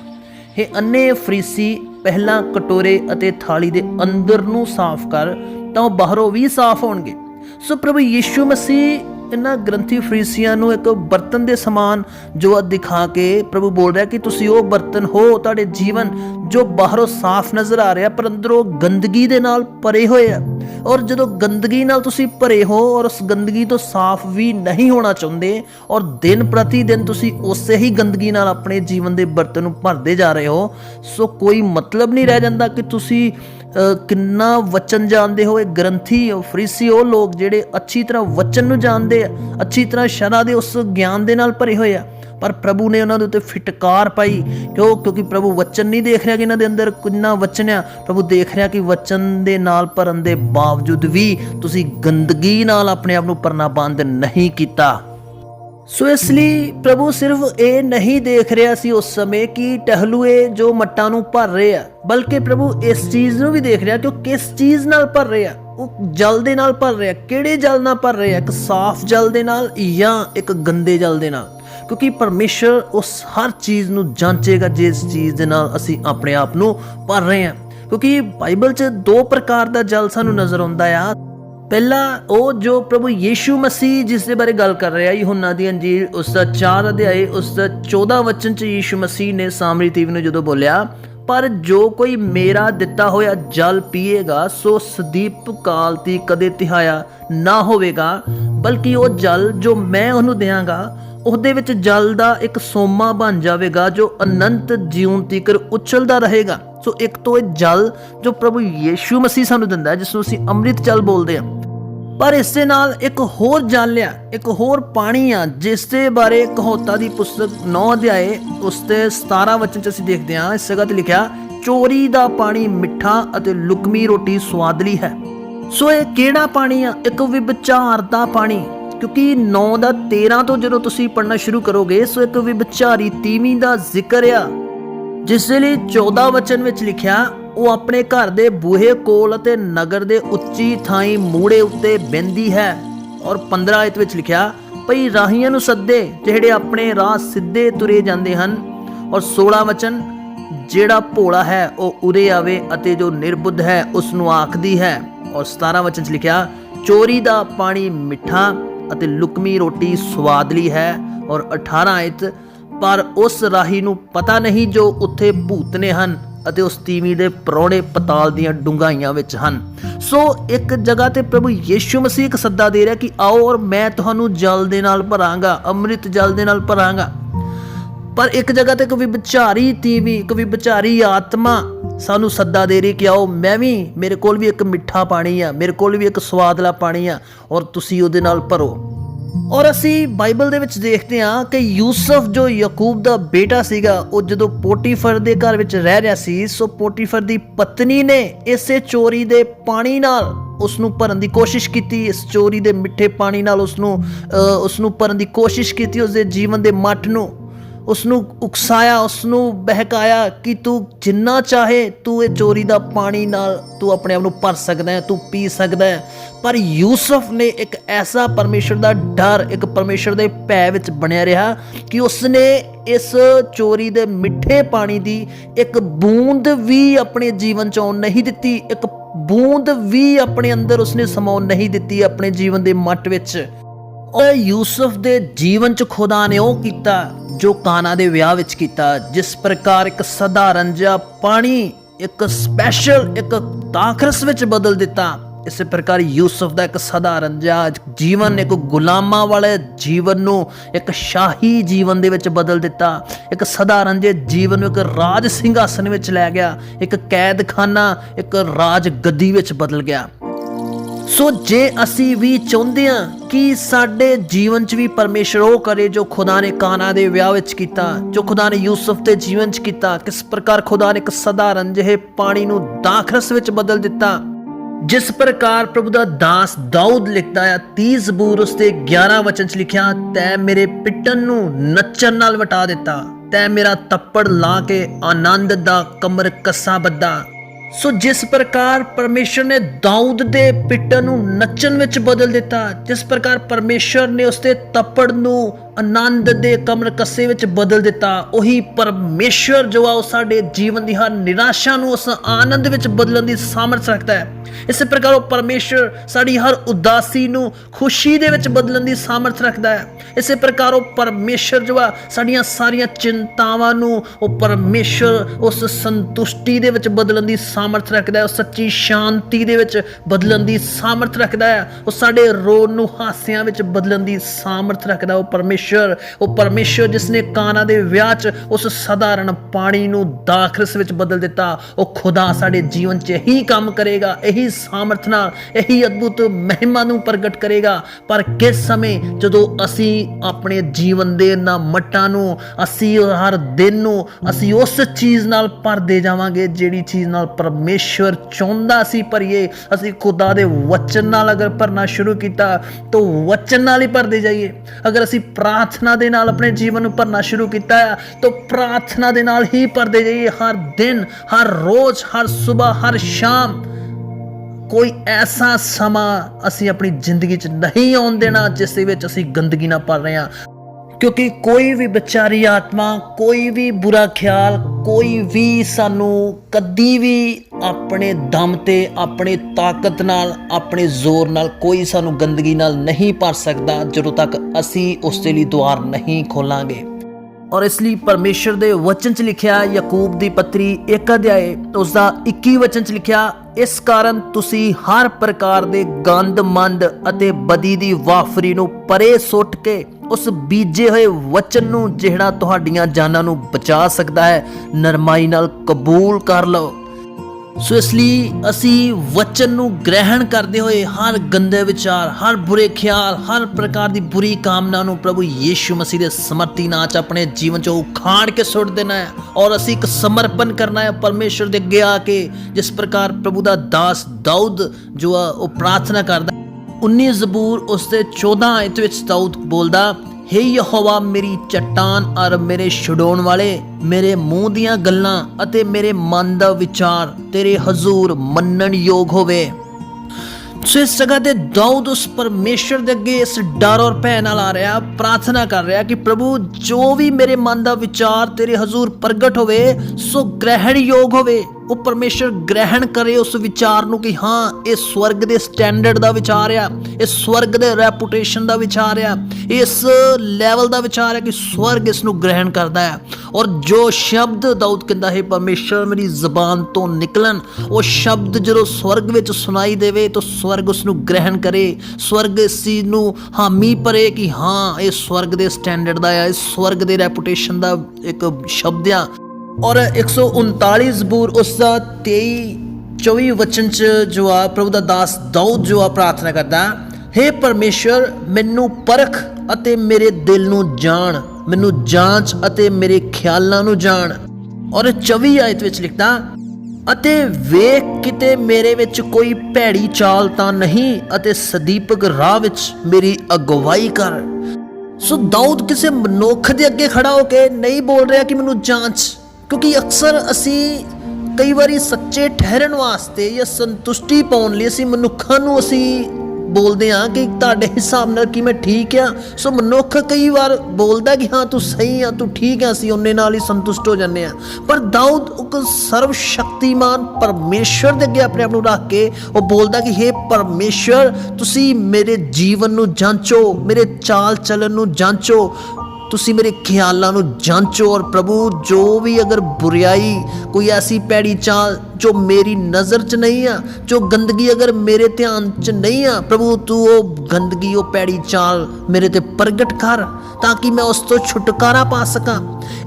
ਇਹ ਅੰਨੇ ਫਰੀਸੀ, ਪਹਿਲਾਂ ਕਟੋਰੇ ਅਤੇ ਥਾਲੀ ਦੇ ਅੰਦਰ ਨੂੰ ਸਾਫ਼ ਕਰ, ਤਾਂ ਉਹ ਬਾਹਰੋਂ ਵੀ ਸਾਫ਼ ਹੋਣਗੇ। ਸੋ ਪ੍ਰਭੂ ਯੀਸ਼ੂ ਮਸੀਹ ਇਹਨਾਂ ਗ੍ਰੰਥੀ ਫਰੀਸੀਆਂ ਨੂੰ ਇੱਕ ਬਰਤਨ ਦੇ ਸਮਾਨ ਜੋ ਆ ਦਿਖਾ ਕੇ ਪ੍ਰਭੂ ਬੋਲ ਰਿਹਾ ਕਿ ਤੁਸੀਂ ਉਹ ਬਰਤਨ ਹੋ, ਤੁਹਾਡੇ ਜੀਵਨ ਜੋ ਬਾਹਰੋਂ ਸਾਫ਼ ਨਜ਼ਰ ਆ ਰਿਹਾ, ਪਰ ਅੰਦਰੋਂ ਗੰਦਗੀ ਦੇ ਨਾਲ ਭਰੇ ਹੋਏ ਆ। ਔਰ ਜਦੋਂ ਗੰਦਗੀ ਨਾਲ ਤੁਸੀਂ ਭਰੇ ਹੋ ਔਰ ਉਸ ਗੰਦਗੀ ਤੋਂ ਸਾਫ਼ ਵੀ ਨਹੀਂ ਹੋਣਾ ਚਾਹੁੰਦੇ ਔਰ ਦਿਨ ਪ੍ਰਤੀ ਦਿਨ ਤੁਸੀਂ ਉਸੇ ਹੀ ਗੰਦਗੀ ਨਾਲ ਆਪਣੇ ਜੀਵਨ ਦੇ ਬਰਤਨ ਨੂੰ ਭਰਦੇ ਜਾ ਰਹੇ ਹੋ, ਸੋ ਕੋਈ ਮਤਲਬ ਨਹੀਂ ਰਹਿ ਜਾਂਦਾ ਕਿ ਤੁਸੀਂ ਕਿੰਨਾ ਵਚਨ ਜਾਣਦੇ ਹੋ। ਇਹ ਗ੍ਰੰਥੀ, ਉਹ ਫਰੀਸੀ, ਉਹ ਲੋਕ ਜਿਹੜੇ ਅੱਛੀ ਤਰ੍ਹਾਂ ਵਚਨ ਨੂੰ ਜਾਣਦੇ ਆ, ਅੱਛੀ ਤਰ੍ਹਾਂ ਸ਼ਰਾ ਦੇ ਉਸ ਗਿਆਨ ਦੇ ਨਾਲ ਭਰੇ ਹੋਏ ਆ। ਪਰ ਪ੍ਰਭੂ ਨੇ ਉਹਨਾਂ ਦੇ ਉੱਤੇ ਫਿਟਕਾਰ ਪਾਈ। ਕਿਉਂ? ਕਿਉਂਕਿ ਪ੍ਰਭੂ ਵਚਨ ਨਹੀਂ ਦੇਖ ਰਿਹਾ ਕਿ ਇਹਨਾਂ ਦੇ ਅੰਦਰ ਕਿੰਨਾ ਵਚਨ ਆ। ਪ੍ਰਭੂ ਦੇਖ ਰਿਹਾ ਕਿ ਵਚਨ ਦੇ ਨਾਲ ਭਰਨ ਦੇ ਬਾਵਜੂਦ ਵੀ ਤੁਸੀਂ ਗੰਦਗੀ ਨਾਲ ਆਪਣੇ ਆਪ ਨੂੰ ਪਰਨਾ ਬੰਦ ਨਹੀਂ ਕੀਤਾ। ਸੋ ਇਸ ਲਈ ਪ੍ਰਭੂ ਸਿਰਫ ਇਹ ਨਹੀਂ ਦੇਖ ਰਿਹਾ ਸੀ ਉਸ ਸਮੇਂ ਕਿ ਟਹਿਲੂਏ ਜੋ ਮੱਟਾਂ ਨੂੰ ਭਰ ਰਹੇ ਆ, ਬਲਕਿ ਪ੍ਰਭੂ ਇਸ ਚੀਜ਼ ਨੂੰ ਵੀ ਦੇਖ ਰਿਹਾ ਕਿ ਉਹ ਕਿਸ ਚੀਜ਼ ਨਾਲ ਭਰ ਰਹੇ ਆ? ਉਹ ਜਲ ਦੇ ਨਾਲ ਭਰ ਰਿਹਾ ਕਿਹੜੇ ਜਲ ਨਾਲ ਭਰ ਰਹੇ ਆ? ਇੱਕ ਸਾਫ਼ ਜਲ ਦੇ ਨਾਲ ਜਾਂ ਇੱਕ ਗੰਦੇ ਜਲ ਦੇ ਨਾਲ? ਕਿਉਂਕਿ ਪਰਮੇਸ਼ਰ ਉਸ ਹਰ ਚੀਜ਼ ਨੂੰ ਜਾਂਚੇਗਾ, ਜਿਸ ਚੀਜ਼ ਦੇ ਨਾਲ ਅਸੀਂ ਆਪਣੇ ਆਪ ਨੂੰ ਭਰ ਰਹੇ ਹਾਂ। ਕਿਉਂਕਿ ਬਾਈਬਲ 'ਚ ਦੋ ਪ੍ਰਕਾਰ ਦਾ ਜਲ ਸਾਨੂੰ ਨਜ਼ਰ ਆਉਂਦਾ ਆ। ਪਹਿਲਾ, ਉਹ ਜੋ ਪ੍ਰਭੂ ਯੀਸ਼ੂ ਮਸੀਹ ਜਿਸ ਦੇ ਬਾਰੇ ਗੱਲ ਕਰ ਰਿਹਾ, ਯੂਹੰਨਾ ਦੀ ਅੰਜੀਲ, ਉਸ ਦਾ 4 ਅਧਿਆਏ, ਉਸ ਦਾ 14 ਵਚਨ ਚ ਯੀਸ਼ੂ ਮਸੀਹ ਨੇ ਸਾਮਰੀ ਤੀਵ ਨੂੰ ਜਦੋਂ ਬੋਲਿਆ, ਪਰ ਜੋ ਕੋਈ ਮੇਰਾ ਦਿੱਤਾ ਹੋਇਆ ਜਲ ਪੀਏਗਾ, ਸੋ ਸਦੀਪ ਕਾਲ ਦੀ ਕਦੇ ਤਿਹਾਇਆ ਨਾ ਹੋਵੇਗਾ, ਬਲਕਿ ਉਹ ਜਲ ਜੋ ਮੈਂ ਉਹਨੂੰ ਦਿਆਂਗਾ ਉਹਦੇ ਵਿੱਚ ਜਲ ਦਾ ਇੱਕ ਸੋਮਾ ਬਣ ਜਾਵੇਗਾ, ਜੋ ਅਨੰਤ ਜੀਵਨ ਤੀਕਰ ਉਛਲਦਾ ਰਹੇਗਾ। ਸੋ ਇੱਕ ਤੋਂ ਇਹ ਜਲ ਜੋ ਪ੍ਰਭੂ ਯੀਸ਼ੂ ਮਸੀਹ ਸਾਨੂੰ ਦਿੰਦਾ ਹੈ, ਜਿਸ ਨੂੰ ਅਸੀਂ ਅੰਮ੍ਰਿਤ ਜਲ ਬੋਲਦੇ ਹਾਂ। ਪਰ ਇਸ ਦੇ ਨਾਲ ਇੱਕ ਹੋਰ ਜਲ ਆ ਇੱਕ ਹੋਰ ਪਾਣੀ ਆ ਜਿਸ ਦੇ ਬਾਰੇ ਕਹੋਤਾ ਦੀ ਪੁਸਤਕ 9 ਅਧਿਆਏ ਉਸ ਤੇ 17 ਵਚਨ ਚ ਅਸੀਂ ਦੇਖਦੇ ਹਾਂ, ਇਸ ਜਗ੍ਹਾ ਤੇ ਲਿਖਿਆ, ਚੋਰੀ ਦਾ ਪਾਣੀ ਮਿੱਠਾ ਅਤੇ ਲੁਕਮੀ ਰੋਟੀ ਸਵਾਦਲੀ ਹੈ। ਸੋ ਇਹ ਕਿਹੜਾ ਪਾਣੀ ਆ? ਇੱਕ ਵਿਭਚਾਰ ਦਾ ਪਾਣੀ। ਕਿਉਂਕਿ 9 ਦਾ 13 ਤੋਂ ਜਦੋਂ ਤੁਸੀਂ ਪੜਨਾ ਸ਼ੁਰੂ ਕਰੋਗੇ, ਸੋ ਇੱਕ ਵਿਭਚਾਰੀ ਤੀਵੀਂ ਦਾ ਜ਼ਿਕਰ ਆ, ਜਿਸ ਲਈ 14 ਵਚਨ ਵਿੱਚ ਲਿਖਿਆ, ਉਹ ਆਪਣੇ ਘਰ ਦੇ ਬੂਹੇ ਕੋਲ ਅਤੇ ਨਗਰ ਦੇ ਉੱਚੀ ਥਾਈ ਮੂੜੇ ਉੱਤੇ ਬੈੰਦੀ ਹੈ। ਔਰ 15 ਆਇਤ ਵਿੱਚ ਲਿਖਿਆ, ਭਈ ਰਾਹੀਆਂ ਨੂੰ ਸੱਦੇ ਜਿਹੜੇ ਆਪਣੇ ਰਾਹ ਸਿੱਧੇ ਤੁਰੇ ਜਾਂਦੇ ਹਨ। ਔਰ 16 ਵਚਨ, ਜਿਹੜਾ ਭੋਲਾ ਹੈ, ਉਹ ਉਰੇ ਆਵੇ ਅਤੇ ਜੋ ਨਿਰਬੁੱਧ ਹੈ ਉਸ ਨੂੰ ਆਖਦੀ ਹੈ। ਔਰ 17 ਵਚਨ 'ਚ ਲਿਖਿਆ, ਚੋਰੀ ਦਾ ਪਾਣੀ ਮਿੱਠਾ ਅਤੇ ਲੁਕਮੀ ਰੋਟੀ ਸਵਾਦਲੀ ਹੈ ਔਰ 18 ਆਇਤ, ਪਰ ਉਸ ਰਾਹੀ ਨੂੰ ਪਤਾ ਨਹੀਂ ਜੋ ਉੱਥੇ ਭੂਤ ਨੇ ਹਨ ਅਤੇ ਉਸ ਤੀਵੀਂ ਦੇ ਪਰੌਣੇ ਪਤਾਲ ਦੀਆਂ ਡੁੰਗਾਈਆਂ ਵਿੱਚ ਹਨ। ਸੋ ਇੱਕ ਜਗ੍ਹਾ ਤੇ ਪ੍ਰਭੂ ਯੀਸ਼ੂ ਮਸੀਹ ਇੱਕ ਸੱਦਾ ਦੇ ਰਿਹਾ ਕਿ ਆਓ ਔਰ ਮੈਂ ਤੁਹਾਨੂੰ ਜਲ ਦੇ ਨਾਲ ਭਰਾਂਗਾ, ਅੰਮ੍ਰਿਤ ਜਲ ਦੇ ਨਾਲ ਭਰਾਂਗਾ। ਪਰ ਇੱਕ ਜਗ੍ਹਾ ਤੇ ਇੱਕ ਵਿਚਾਰੀ ਤੀਵੀ ਇੱਕ ਵਿਚਾਰੀ ਆਤਮਾ ਸਾਨੂੰ ਸੱਦਾ ਦੇ ਰਹੀ ਕਿ ਆਓ ਮੈਂ ਵੀ, ਮੇਰੇ ਕੋਲ ਵੀ ਇੱਕ ਮਿੱਠਾ ਪਾਣੀ ਆ, ਮੇਰੇ ਕੋਲ ਵੀ ਇੱਕ ਸਵਾਦਲਾ ਪਾਣੀ ਆ ਔਰ ਤੁਸੀਂ ਉਹਦੇ ਨਾਲ ਭਰੋ। ਔਰ ਅਸੀਂ ਬਾਈਬਲ ਦੇ ਵਿੱਚ ਦੇਖਦੇ ਹਾਂ ਕਿ ਯੂਸਫ ਜੋ ਯਾਕੂਬ ਦਾ ਬੇਟਾ ਸੀਗਾ, ਉਹ ਜਦੋਂ ਪੋਟੀਫਰ ਦੇ ਘਰ ਵਿੱਚ ਰਹਿ ਰਿਹਾ ਸੀ, ਸੋ ਪੋਟੀਫਰ ਦੀ ਪਤਨੀ ਨੇ ਇਸੇ ਚੋਰੀ ਦੇ ਪਾਣੀ ਨਾਲ ਉਸ ਨੂੰ ਭਰਨ ਦੀ ਕੋਸ਼ਿਸ਼ ਕੀਤੀ, ਇਸ ਚੋਰੀ ਦੇ ਮਿੱਠੇ ਪਾਣੀ ਨਾਲ ਉਸ ਨੂੰ ਉਸ ਨੂੰ ਭਰਨ ਦੀ ਕੋਸ਼ਿਸ਼ ਕੀਤੀ ਉਸ ਦੇ ਜੀਵਨ ਦੇ ਮੱਠ ਨੂੰ। ਉਸ ਨੂੰ ਉਕਸਾਇਆ ਉਸ ਨੂੰ ਬਹਿਕਾਇਆ ਕਿ ਤੂੰ ਜਿੰਨਾ ਚਾਹੇ ਤੂੰ ਇਹ ਚੋਰੀ ਦਾ ਪਾਣੀ ਨਾਲ ਤੂੰ ਆਪਣੇ ਆਪ ਨੂੰ ਭਰ ਸਕਦਾ ਹੈ, ਤੂੰ ਪੀ ਸਕਦਾ ਹੈ। ਪਰ ਯੂਸਫ ਨੇ ਇੱਕ ਐਸਾ ਪਰਮੇਸ਼ਰ ਦਾ ਡਰ, ਇੱਕ ਪਰਮੇਸ਼ਰ ਦੇ ਭੈ ਵਿੱਚ ਬਣਿਆ ਰਿਹਾ ਕਿ ਉਸਨੇ ਇਸ ਚੋਰੀ ਦੇ ਮਿੱਠੇ ਪਾਣੀ ਦੀ ਇੱਕ ਬੂੰਦ ਵੀ ਆਪਣੇ ਜੀਵਨ ਚ ਆਉਣ ਨਹੀਂ ਦਿੱਤੀ, ਇੱਕ ਬੂੰਦ ਵੀ ਆਪਣੇ ਅੰਦਰ ਉਸਨੇ ਸਮਾਉਣ ਨਹੀਂ ਦਿੱਤੀ ਆਪਣੇ ਜੀਵਨ ਦੇ ਮੱਟ ਵਿੱਚ। ਉਹ ਯੂਸਫ ਦੇ ਜੀਵਨ ਚ ਖੁਦਾ ਨੇ ਉਹ ਕੀਤਾ ਜੋ ਕਾਨਾ ਦੇ ਵਿਆਹ ਵਿੱਚ ਕੀਤਾ, ਜਿਸ ਪ੍ਰਕਾਰ ਇੱਕ ਸਧਾਰਨ ਜਿਹਾ ਪਾਣੀ, ਇੱਕ ਸਪੈਸ਼ਲ ਇੱਕ ਤਾਖਰਸ ਵਿੱਚ ਬਦਲ ਦਿੱਤਾ। ਇਸੇ ਪ੍ਰਕਾਰ ਯੂਸਫ ਦਾ ਇੱਕ ਸਧਾਰਨ ਜਿਹਾ ਜੀਵਨ, ਇੱਕ ਗੁਲਾਮਾਂ ਵਾਲੇ ਜੀਵਨ ਨੂੰ ਇੱਕ ਸ਼ਾਹੀ ਜੀਵਨ ਦੇ ਵਿੱਚ ਬਦਲ ਦਿੱਤਾ। ਇੱਕ ਸਧਾਰਨ ਜਿਹੇ ਜੀਵਨ ਨੂੰ ਇੱਕ ਰਾਜ ਸਿੰਘਾਸਨ ਵਿੱਚ ਲੈ ਗਿਆ। ਇੱਕ ਕੈਦਖਾਨਾ, ਇੱਕ ਰਾਜ ਗੱਦੀ ਵਿੱਚ ਬਦਲ ਗਿਆ। ਸੋ ਜੇ ਅਸੀਂ ਵੀ ਚਾਹੁੰਦੇ ਹਾਂ ਕਿ ਸਾਡੇ ਜੀਵਨ 'ਚ ਵੀ ਪਰਮੇਸ਼ਰ ਉਹ ਕਰੇ ਜੋ ਖੁਦਾ ਨੇ ਕਾਨਾ ਦੇ ਵਿਆਹ ਵਿੱਚ ਕੀਤਾ, ਜੋ ਖੁਦਾ ਨੇ ਯੂਸਫ ਦੇ ਜੀਵਨ 'ਚ ਕੀਤਾ, ਕਿਸ ਪ੍ਰਕਾਰ ਖੁਦਾ ਨੇ ਇੱਕ ਸਧਾਰਨ ਜਿਹੇ ਪਾਣੀ ਨੂੰ ਦਾਖਰਸ ਵਿੱਚ ਬਦਲ ਦਿੱਤਾ। ਜਿਸ ਪ੍ਰਕਾਰ ਪ੍ਰਭੂ ਦਾ ਦਾਸ ਦਾਊਦ ਲਿਖਦਾ ਹੈ 30 ਜ਼ਬੂਰ ਉਸਦੇ 11 ਵਚਨ 'ਚ ਲਿਖਿਆ, ਤੈ ਮੇਰੇ ਪਿੱਟਣ ਨੂੰ ਨੱਚਣ ਨਾਲ ਵਟਾ ਦਿੱਤਾ, ਤੈ ਮੇਰਾ ਤੱਪੜ ਲਾ ਕੇ ਆਨੰਦ ਦਾ ਕਮਰ ਕੱਸਾ ਬੱਦਾ ਸੋ ਜਿਸ ਪ੍ਰਕਾਰ ਪਰਮੇਸ਼ਰ ਨੇ ਦਾਊਦ ਦੇ ਪਿੱਟਣ ਨੂੰ ਨੱਚਣ ਵਿੱਚ ਬਦਲ ਦਿੱਤਾ, ਜਿਸ ਪ੍ਰਕਾਰ ਪਰਮੇਸ਼ਰ ਨੇ ਉਸਦੇ ਤੱਪੜ ਨੂੰ ਆਨੰਦ ਦੇ ਕਮਰ ਕੱਸੇ ਵਿੱਚ ਬਦਲ ਦਿੱਤਾ। ਉਹੀ ਪਰਮੇਸ਼ਰ ਜੋ ਆ, ਉਹ ਸਾਡੇ ਜੀਵਨ ਦੀ ਹਰ ਨਿਰਾਸ਼ਾ ਨੂੰ ਉਸ ਆਨੰਦ ਵਿੱਚ ਬਦਲਣ ਦੀ ਸਾਮਰਥ ਰੱਖਦਾ ਹੈ। ਇਸੇ ਪ੍ਰਕਾਰ ਉਹ ਪਰਮੇਸ਼ਰ ਸਾਡੀ ਹਰ ਉਦਾਸੀ ਨੂੰ ਖੁਸ਼ੀ ਦੇ ਵਿੱਚ ਬਦਲਣ ਦੀ ਸਾਮਰਥ ਰੱਖਦਾ ਹੈ। ਇਸੇ ਪ੍ਰਕਾਰ ਉਹ ਪਰਮੇਸ਼ਰ ਜੋ ਆ, ਸਾਡੀਆਂ ਸਾਰੀਆਂ ਚਿੰਤਾਵਾਂ ਨੂੰ ਉਹ ਪਰਮੇਸ਼ਰ ਉਸ ਸੰਤੁਸ਼ਟੀ ਦੇ ਵਿੱਚ ਬਦਲਣ ਦੀ ਸਾਮਰਥ ਰੱਖਦਾ ਹੈ। ਉਹ ਸੱਚੀ ਸ਼ਾਂਤੀ ਦੇ ਵਿੱਚ ਬਦਲਣ ਦੀ ਸਾਮਰਥ ਰੱਖਦਾ ਹੈ। ਉਹ ਸਾਡੇ ਰੋਣ ਨੂੰ ਹਾਸਿਆਂ ਵਿੱਚ ਬਦਲਣ ਦੀ ਸਾਮਰਥ ਰੱਖਦਾ ਉਹ ਪਰਮੇਸ਼ਰ ਉਹ ਪਰਮੇਸ਼ਰ ਜਿਸ ਨੇ ਕਾਨਾ ਦੇ ਵਿਆਹ 'ਚ ਉਸ ਸਧਾਰਨ ਪਾਣੀ ਨੂੰ ਦਾਖਰਸ ਵਿੱਚ ਬਦਲ ਦਿੱਤਾ, ਉਹ ਖੁਦਾ ਸਾਡੇ ਜੀਵਨ 'ਚ ਇਹੀ ਕੰਮ ਕਰੇਗਾ, ਇਹੀ ਸਾਮਰਥ ਨਾਲ, ਇਹੀ ਅਦਭੁਤ ਮਹਿਮਾ ਨੂੰ ਪ੍ਰਗਟ ਕਰੇਗਾ। ਪਰ ਕਿਸ ਸਮੇਂ ਜਦੋਂ ਅਸੀਂ ਆਪਣੇ ਜੀਵਨ ਦੇ ਨਾ ਮੱਟਾਂ ਨੂੰ, ਅਸੀਂ ਹਰ ਦਿਨ ਨੂੰ, ਅਸੀਂ ਉਸ ਚੀਜ਼ ਨਾਲ ਭਰਦੇ ਜਾਵਾਂਗੇ ਜਿਹੜੀ ਚੀਜ਼ ਨਾਲ ਪਰਮੇਸ਼ਵਰ ਚਾਹੁੰਦਾ ਸੀ ਭਰੀਏ, ਅਸੀਂ ਖੁਦਾ ਦੇ ਵਚਨ ਨਾਲ ਅਗਰ ਭਰਨਾ ਸ਼ੁਰੂ ਕੀਤਾ, ਤਾਂ ਵਚਨ ਨਾਲ ਹੀ ਭਰਦੇ ਜਾਈਏ। ਅਗਰ ਅਸੀਂ ਪ੍ਰਾਰਥਨਾ ਦੇ ਨਾਲ ਆਪਣੇ ਜੀਵਨ ਨੂੰ ਭਰਨਾ ਸ਼ੁਰੂ ਕੀਤਾ ਹੈ। ਤਾਂ ਪ੍ਰਾਰਥਨਾ ਦੇ ਨਾਲ ਹੀ ਭਰਦੇ ਜਾਈਏ। ਹਰ ਦਿਨ, ਹਰ ਰੋਜ਼, ਹਰ ਸਵੇਰ, ਹਰ ਸ਼ਾਮ। ਕੋਈ ਐਸਾ ਸਮਾਂ ਅਸੀਂ ਆਪਣੀ ਜ਼ਿੰਦਗੀ 'ਚ ਨਹੀਂ ਆਉਣ ਦੇਣਾ, ਜਿਸ ਦੇ ਵਿੱਚ ਅਸੀਂ ਗੰਦਗੀ ਨਾ ਪਾ ਰਹੇ ਹਾਂ। ਕਿਉਂਕਿ ਕੋਈ ਵੀ ਵਿਚਾਰੀ ਆਤਮਾ, ਕੋਈ ਵੀ ਬੁਰਾ ਖਿਆਲ ਕੋਈ ਵੀ ਸਾਨੂੰ ਕਦੀ ਵੀ ਆਪਣੇ ਦਮ ਤੇ, ਆਪਣੇ ਤਾਕਤ ਨਾਲ, ਆਪਣੇ ਜ਼ੋਰ ਨਾਲ ਕੋਈ ਸਾਨੂੰ ਗੰਦਗੀ ਨਾਲ ਨਹੀਂ ਭਰ ਸਕਦਾ ਜਦੋਂ ਤੱਕ ਅਸੀਂ ਉਸ ਦੇ ਲਈ ਦੁਆਰ ਨਹੀਂ ਖੋਲਾਂਗੇ। ਔਰ ਇਸ ਲਈ ਪਰਮੇਸ਼ਰ ਦੇ ਵਚਨ ਚ ਲਿਖਿਆ ਯਾਕੂਬ ਦੀ ਪੱਤਰੀ 1 ਅਧਿਆਏ, ਉਸ ਦਾ 21 ਵਚਨ ਚ ਲਿਖਿਆ, ਇਸ ਕਾਰਨ ਤੁਸੀਂ ਹਰ ਪ੍ਰਕਾਰ ਦੇ ਗੰਦ, ਮੰਦ ਅਤੇ ਬਦੀ ਦੀ ਵਾਫਰੀ ਨੂੰ ਪਰੇ ਸੁੱਟ ਕੇ ਉਸ ਬੀਜੇ ਹੋਏ ਵਚਨ ਨੂੰ ਜਿਹੜਾ ਤੁਹਾਡੀਆਂ ਜਾਨਾਂ ਨੂੰ ਬਚਾ ਸਕਦਾ ਹੈ, ਨਰਮਾਈ ਨਾਲ ਕਬੂਲ ਕਰ ਲਓ। ਸੋ ਇਸ ਲਈ ਅਸੀਂ ਵਚਨ ਨੂੰ ਗ੍ਰਹਿਣ ਕਰਦੇ ਹੋਏ ਹਰ ਗੰਦੇ ਵਿਚਾਰ, ਹਰ ਬੁਰੇ ਖਿਆਲ, ਹਰ ਪ੍ਰਕਾਰ ਦੀ ਬੁਰੀ ਕਾਮਨਾ ਨੂੰ ਪ੍ਰਭੂ ਯੀਸ਼ੂ ਮਸੀਹ ਦੇ ਸਮਰਤੀ ਨਾਚ ਆਪਣੇ ਜੀਵਨ 'ਚੋਂ ਉਖਾੜ ਕੇ ਸੁੱਟ ਦੇਣਾ ਹੈ ਔਰ ਅਸੀਂ ਇੱਕ ਸਮਰਪਣ ਕਰਨਾ ਹੈ ਪਰਮੇਸ਼ਰ ਦੇ ਅੱਗੇ ਆ ਕੇ, ਜਿਸ ਪ੍ਰਕਾਰ ਪ੍ਰਭੂ ਦਾ ਦਾਸ ਦਾਊਦ ਜੋ ਆ, ਉਹ ਪ੍ਰਾਰਥਨਾ ਕਰਦਾ 19 ਜ਼ਬੂਰ ਉਸਦੇ 14 ਆਇਤ ਵਿੱਚ ਦਾਊਦ ਬੋਲਦਾ, ਹੇ ਯਹੋਵਾ ਮੇਰੀ ਚਟਾਨ ਅਰ ਮੇਰੇ ਛਡਾਉਣ ਵਾਲੇ, ਮੇਰੇ ਮੂੰਹ ਦੀਆਂ ਗੱਲਾਂ ਅਤੇ ਮੇਰੇ ਮਨ ਦਾ ਵਿਚਾਰ ਤੇਰੇ ਹਜ਼ੂਰ ਮੰਨਣ ਯੋਗ ਹੋਵੇ। ਸੋ ਇਸ ਜਗ੍ਹਾ ਤੇ ਦਾਊਦ ਉਸ ਪਰਮੇਸ਼ਰ ਦੇ ਅੱਗੇ ਇਸ ਡਰ ਔਰ ਭੈ ਨਾਲ ਆ ਰਿਹਾ, ਪ੍ਰਾਰਥਨਾ ਕਰ ਰਿਹਾ ਕਿ ਪ੍ਰਭੂ, ਜੋ ਵੀ ਮੇਰੇ ਮਨ ਦਾ ਵਿਚਾਰ ਤੇਰੇ ਹਜ਼ੂਰ ਪ੍ਰਗਟ ਹੋਵੇ, ਸੋ ਗ੍ਰਹਿਣ ਯੋਗ ਹੋਵੇ। ਉਹ ਪਰਮੇਸ਼ਰ ਗ੍ਰਹਿਣ ਕਰੇ ਉਸ ਵਿਚਾਰ ਨੂੰ ਕਿ ਹਾਂ, ਇਹ ਸਵਰਗ ਦੇ ਸਟੈਂਡਰਡ ਦਾ ਵਿਚਾਰ ਆ, ਇਹ ਸਵਰਗ ਦੇ ਰੈਪੂਟੇਸ਼ਨ ਦਾ ਵਿਚਾਰ ਆ, ਇਸ ਲੈਵਲ ਦਾ ਵਿਚਾਰ ਹੈ ਕਿ ਸਵਰਗ ਇਸ ਨੂੰ ਗ੍ਰਹਿਣ ਕਰਦਾ ਹੈ। ਔਰ ਜੋ ਸ਼ਬਦ ਦਾਊਦ ਕਹਿੰਦਾ, ਹੈ ਪਰਮੇਸ਼ਰ, ਮੇਰੀ ਜ਼ਬਾਨ ਤੋਂ ਨਿਕਲਣ, ਉਹ ਸ਼ਬਦ ਜਦੋਂ ਸਵਰਗ ਵਿੱਚ ਸੁਣਾਈ ਦੇਵੇ, ਤਾਂ ਸਵਰਗ ਉਸ ਨੂੰ ਗ੍ਰਹਿਣ ਕਰੇ। ਸਵਰਗ ਇਸ ਚੀਜ਼ ਨੂੰ ਹਾਮੀ ਭਰੇ ਕਿ ਹਾਂ, ਇਹ ਸਵਰਗ ਦੇ ਸਟੈਂਡਰਡ ਦਾ ਆ ਇਹ ਸਵਰਗ ਦੇ ਰੈਪੂਟੇਸ਼ਨ ਦਾ ਇੱਕ ਸ਼ਬਦ ਆ। ਔਰ 139 ਜ਼ਬੂਰ ਉਸ ਦਾ 23 24 ਵਚਨ ਚ ਜੋ ਆ, ਪ੍ਰਭੂ ਦਾ ਦਾਸ ਦਾਊਦ ਜੋ ਆ, ਪ੍ਰਾਰਥਨਾ ਕਰਦਾ, ਹੈ ਪਰਮੇਸ਼ਰ ਮੈਨੂੰ ਪਰਖ ਅਤੇ ਮੇਰੇ ਦਿਲ ਨੂੰ ਜਾਣ, ਮੈਨੂੰ ਜਾਂਚ ਅਤੇ ਮੇਰੇ ਖਿਆਲਾਂ ਨੂੰ ਜਾਣ। ਔਰ 24 ਆਇਤ ਵਿੱਚ ਲਿਖਦਾ, ਅਤੇ ਵੇਖ ਕਿਤੇ ਮੇਰੇ ਵਿੱਚ ਕੋਈ ਭੈੜੀ ਚਾਲ ਤਾਂ ਨਹੀਂ ਅਤੇ ਸਦੀਪਕ ਰਾਹ ਵਿੱਚ ਮੇਰੀ ਅਗਵਾਈ ਕਰ। ਸੋ ਦਾਊਦ ਕਿਸੇ ਮਨੁੱਖ ਦੇ ਅੱਗੇ ਖੜਾ ਹੋ ਕੇ ਨਹੀਂ ਬੋਲ ਰਿਹਾ ਕਿ ਮੈਨੂੰ ਜਾਂਚ ਕਿਉਂਕਿ ਅਕਸਰ ਅਸੀਂ ਕਈ ਵਾਰੀ ਸੱਚੇ ਠਹਿਰਨ ਵਾਸਤੇ ਜਾਂ ਸੰਤੁਸ਼ਟੀ ਪਾਉਣ ਲਈ ਅਸੀਂ ਮਨੁੱਖਾਂ ਨੂੰ ਅਸੀਂ ਬੋਲਦੇ ਹਾਂ ਕਿ ਤੁਹਾਡੇ ਹਿਸਾਬ ਨਾਲ ਕੀ ਮੈਂ ਠੀਕ ਆ ਸੋ ਮਨੁੱਖ ਕਈ ਵਾਰ ਬੋਲਦਾ ਕਿ ਹਾਂ, ਤੂੰ ਸਹੀ ਆ ਤੂੰ ਠੀਕ ਆ ਅਸੀਂ ਉਹਨੇ ਨਾਲ ਹੀ ਸੰਤੁਸ਼ਟ ਹੋ ਜਾਂਦੇ ਆ ਪਰ ਦਾਊਦ ਇੱਕ ਸਰਵ ਸ਼ਕਤੀਮਾਨ ਪਰਮੇਸ਼ਰ ਦੇ ਅੱਗੇ ਆਪਣੇ ਆਪ ਨੂੰ ਰੱਖ ਕੇ ਉਹ ਬੋਲਦਾ ਕਿ हे ਪਰਮੇਸ਼ਰ ਤੁਸੀਂ ਮੇਰੇ ਜੀਵਨ ਨੂੰ ਜਾਂਚੋ, ਮੇਰੇ ਚਾਲ ਚੱਲਣ ਨੂੰ ਜਾਂਚੋ ਤੁਸੀਂ ਮੇਰੇ ਖਿਆਲਾਂ ਨੂੰ ਜਾਂਚੋ ਔਰ ਪ੍ਰਭੂ, ਜੋ ਵੀ ਅਗਰ ਬੁਰੀਾਈ ਕੋਈ ਐਸੀ ਪੈੜੀ ਚਾਲ ਜੋ ਮੇਰੀ ਨਜ਼ਰ 'ਚ ਨਹੀਂ ਆ, ਜੋ ਗੰਦਗੀ ਅਗਰ ਮੇਰੇ ਧਿਆਨ 'ਚ ਨਹੀਂ ਆ, ਪ੍ਰਭੂ ਤੂੰ ਉਹ ਗੰਦਗੀ, ਉਹ ਪੈੜੀ ਚਾਲ ਮੇਰੇ ਤੇ ਪ੍ਰਗਟ ਕਰ ਤਾਂ ਕਿ ਮੈਂ ਉਸ ਤੋਂ ਛੁਟਕਾਰਾ ਪਾ ਸਕਾਂ।